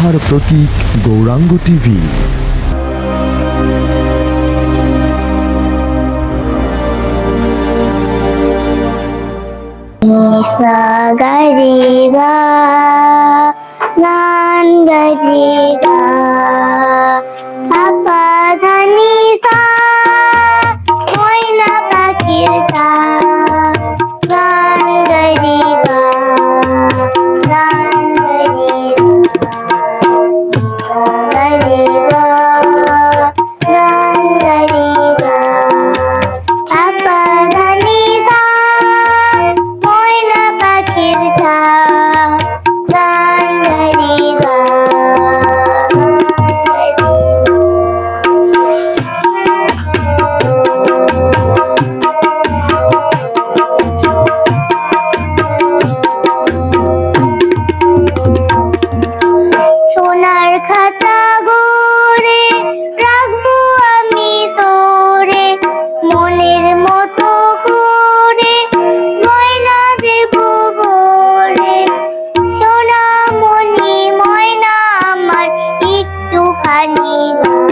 আস্থার প্রতীক গৌরাঙ্গ টিভি। সাগরিগা নান গরিগা পাপা সা ময়না পাখির চা। জানি। না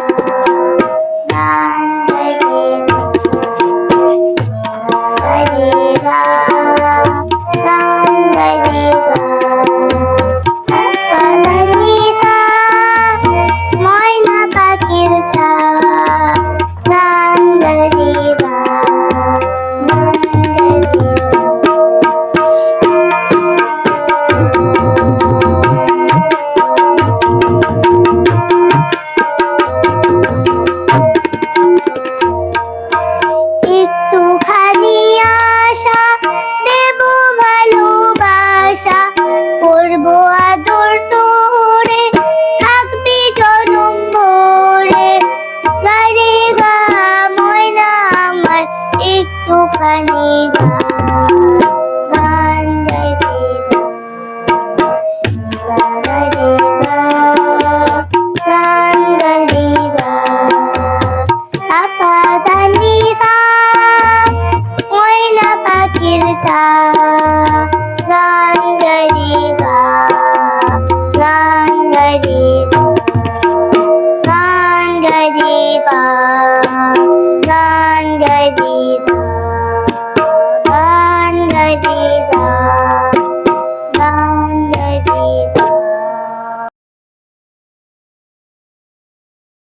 চাও।